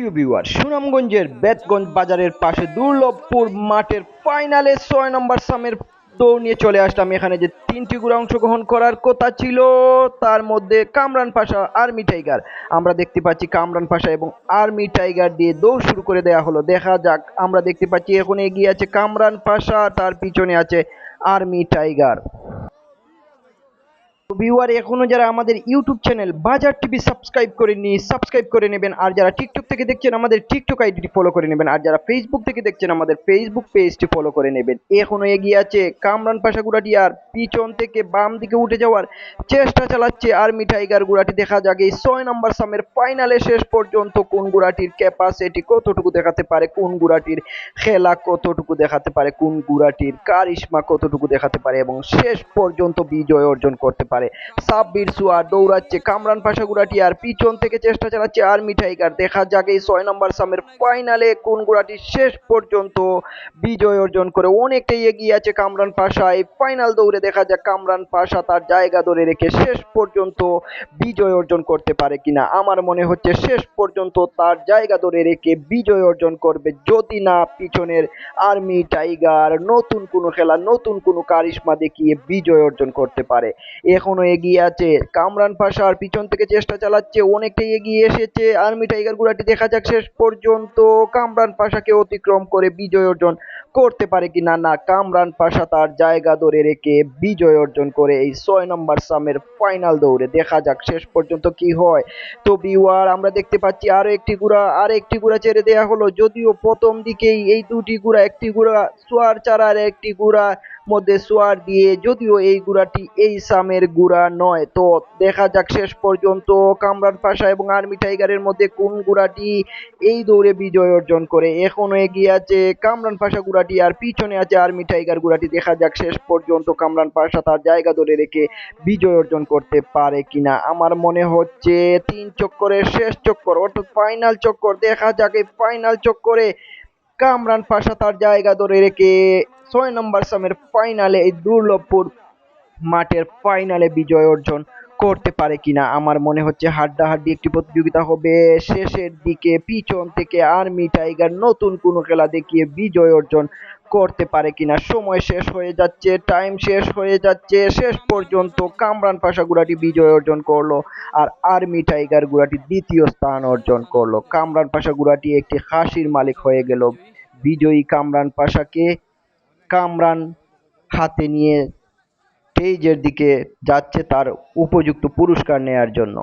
প্রিয় ভিউয়ার সুনামগঞ্জের বেতগঞ্জ বাজারের পাশে দুর্লভপুর মাঠের ফাইনালে ছয় নম্বর সামের দৌড় নিয়ে চলে আসলাম। এখানে যে তিনটি গুড়া অংশগ্রহণ করার কথা ছিল, তার মধ্যে কামরান পাশা, আর্মি টাইগার। আমরা দেখতে পাচ্ছি কামরান পাশা এবং আর্মি টাইগার দিয়ে দৌড় শুরু করে দেওয়া হলো। দেখা যাক, আমরা দেখতে পাচ্ছি এখন এগিয়ে আছে কামরান পাশা, তার পিছনে আছে আর্মি টাইগার। ভিউয়ার এখনও যারা আমাদের YouTube channel Bazar TV subscribe করেননি সাবস্ক্রাইব করে নেবেন। আর যারা টিকটক থেকে দেখছেন, আমাদের টিকটক আইডিটি ফলো করে নেবেন। আর যারা ফেসবুক থেকে দেখছেন, আমাদের ফেসবুক পেজটি ফলো করে নেবেন। এখনও এগিয়ে আছে কামরান পাশা গুড়াটি আর পিছন থেকে বাম দিকে উঠে যাওয়ার চেষ্টা চালাচ্ছে আর্মি টাইগার গুড়াটি। দেখা যাক এই ছয় নম্বর সামের ফাইনালে শেষ পর্যন্ত কোন গুড়াটির ক্যাপাসিটি কতটুকু দেখাতে পারে, কোন গুড়াটির খেলা কতটুকু দেখাতে পারে, কোন গুড়াটির কারিশমা কতটুকু দেখাতে পারে, এবং শেষ পর্যন্ত বিজয় অর্জন করতে পারে। সাব্বির, সুয়ার, দৌড়াচ্ছে, কামরান পাশা গুড়াটি আর পিছন থেকে চেষ্টা চালাচ্ছে আর্মি টাইগার দেখা যাক এই ছয় নম্বর সামের ফাইনালে কোন গুড়াটি শেষ পর্যন্ত বিজয় অর্জন করে। অনেকটাই এগিয়ে আছে কামরান পাশা। এই ফাইনাল দৌড়ে দেখা যাক কামরান পাশা তার জায়গা ধরে রেখে শেষ পর্যন্ত বিজয় অর্জন করতে পারে কিনা। আমার মনে হচ্ছে শেষ পর্যন্ত তার জায়গা ধরে রেখে বিজয় অর্জন করবে যদি না পিছনের আর্মি টাইগার। নতুন কোনো খেলা, নতুন কোনো কারিশমা দেখিয়ে বিজয় অর্জন করতে পারে। এখনও এগিয়ে আছে। কামরান পাশা আর পিছন থেকে চেষ্টা চালাচ্ছে, অনেকটাই এগিয়ে এসেছে। আর্মি টাইগার গুড়াটি দেখা যাক শেষ পর্যন্ত কামরান পাশাকে অতিক্রম করে বিজয় অর্জন করতে পারে কি না। না কামরান পাশা তার জায়গা ধরে রেখে বিজয় অর্জন করে এই ছয় নম্বর সামের ফাইনাল দৌড়ে। দেখা যাক শেষ পর্যন্ত কি হয়। তো বিওয়ার আমরা দেখতে পাচ্ছি আরও একটি গুড়া, আর একটি গুড়া ছেড়ে দেওয়া হলো। যদিও প্রথম দিকেই এই দুটি গুড়া, একটি গুড়া, সোয়ার চারার একটি গুড়া মধ্যে সোয়ার দিয়ে, যদিও এই গুড়াটি এই সামের গুড়া নয়। তো দেখা যাক শেষ পর্যন্ত কামরান পাশা এবং আর্মি টাইগারের মধ্যে কোন গুড়াটি এই দৌড়ে বিজয় অর্জন করে। এখনও এগিয়ে আছে কামরান পাশা গুড়াটি আর পিছনে আছে আর্মি টাইগার গুড়াটি। দেখা যাক শেষ পর্যন্ত কামরান পাশা তার জায়গা ধরে রেখে বিজয় অর্জন করতে পারে কিনা। আমার মনে হচ্ছে তিন চক্করের শেষ চক্কর, অর্থাৎ ফাইনাল চক্কর। দেখা যাক এই ফাইনাল চক্করে কামরান পাশা তার জায়গা ধরে রেখে ছয় নম্বর সামের ফাইনালে এই দুর্লভপুর মাঠের ফাইনালে বিজয় অর্জন করতে পারে কিনা? আমার মনে হচ্ছে হাড্ডাহাড্ডি একটি প্রতিযোগিতা হবে। শেষের দিকে পিছন থেকে আর্মি টাইগার নতুন কোনো খেলা দেখিয়ে বিজয় অর্জন করতে পারে কিনা? সময় শেষ হয়ে যাচ্ছে টাইম শেষ হয়ে যাচ্ছে, শেষ পর্যন্ত কামরান পাশা গুড়াটি বিজয় অর্জন করল আর আর্মি টাইগার গুড়াটি দ্বিতীয় স্থান অর্জন করল। কামরান পাশা গুড়াটি একটি হাসির মালিক হয়ে গেল। বিজয়ী কামরান পাশাকে কামরান হাতে নিয়ে স্টেজের দিকে যাচ্ছে তার উপযুক্ত পুরস্কার নেয়ার জন্য।